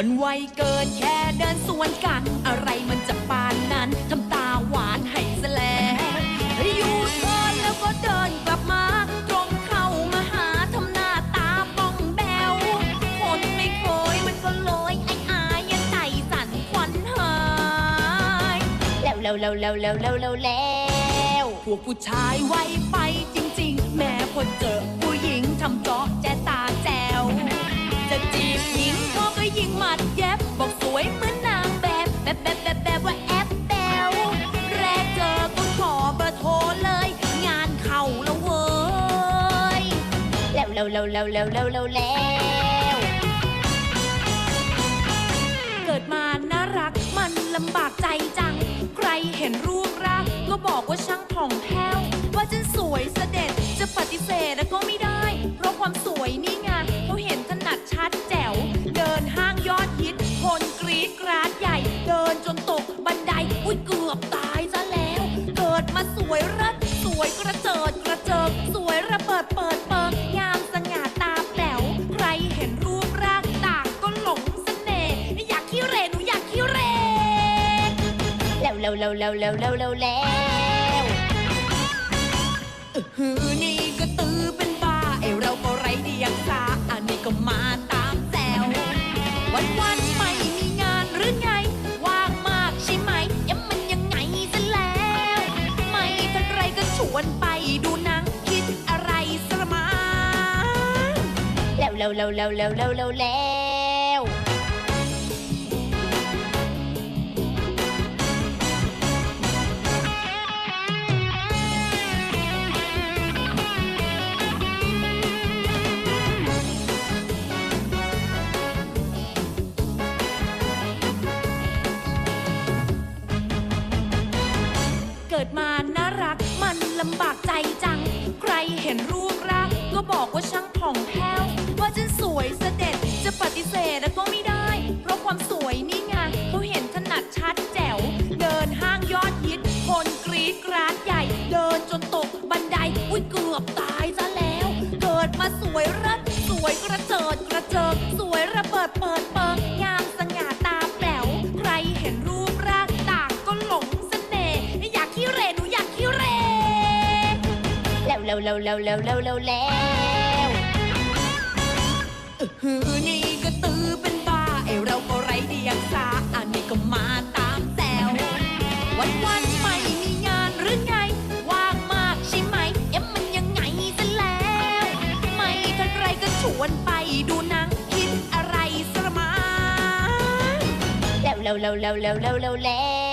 มันไวเกินแค่เดินสวนกัน อะไรมันจะปานนั้นทำตาหวานให้แสลงอยู่ทนแล้วก็เดินกลับมาตรงเข้ามาหาทำหน้าตาป้องแบวคนไม่โคยมันก็ลอยไอ้อายยังใจสั่นควันหายแล้วแล้วแล้วแล้วแล้วแล้วแล้วแล้วพวกผู้ชายไวไปจริง ๆ แม่คนเจอ ร็วเร็วแล้วแล้วแล้วแล้วแล้วเกิดมาน่ารักมันลำบากใจจัง ใครเห็นรูปร่างก็บอกว่าช่างผ่องแผ้วว่าฉันสวยเสด็จจะปฏิเสธก็ไม่ได้ เพราะความสวยนี่ไงเขาเห็นถนัดชัดแจ๋ว เดินห้างยอดฮิตคนกรี๊ดกราดใหญ่ เดินจนโต แล้วแล้วแล้วแล้วแล้วแล้วแล้วฮือนี่ก็ตื้อเป็นบ้าเอเราก็ไรดียังสาอันนี้ก็มาตามแซววันวันไม่มีงานหรือไง ว่างมากใช่ไหมยังมันยังไงซะแล้ว ไม่ทันไรก็ชวนไปดูหนังคิดอะไรสมาแล้วแล้วแล้วแล้วแล้วแล้วแล้ว ว่าช่างผ่องแผ้วว่าฉันสวยเสด็จจะปฏิเสธก็ไม่ได้ เพราะความสวยนี่ไงเขาเห็นถนัดชัดแจ๋ว เดินห้างยอดฮิต คนกรีดกราดใหญ่ เดินจนตกบันได อุ้ยเกือบตายซะแล้ว เกิดมาสวยเรัดสวยกระเจิดกระเจิงสวยระเบิดเปิดเปิงงามสง่าตาแป๋วใครเห็นรูปร่างต่างก็หลงเสน่ห์อยากขี้เหรหนูอยากขี้เหรแล้วแล้วแล้วแล้วแล้วแล้วแล้ว นี่ก็ตื้อเป็นบ้าไอรากไรเดียงสาอันนี้ก็มาตามแซววันวันไม่มีงานหรือไง ว่างมากใช่ไหม เอ็มมันยังไงซะแล้ว ไม่ทันไรก็ชวนไปดูหนังคิดอะไรสละมัแล้วแล้วแล้วแล้วแล้วแล้วแล้ว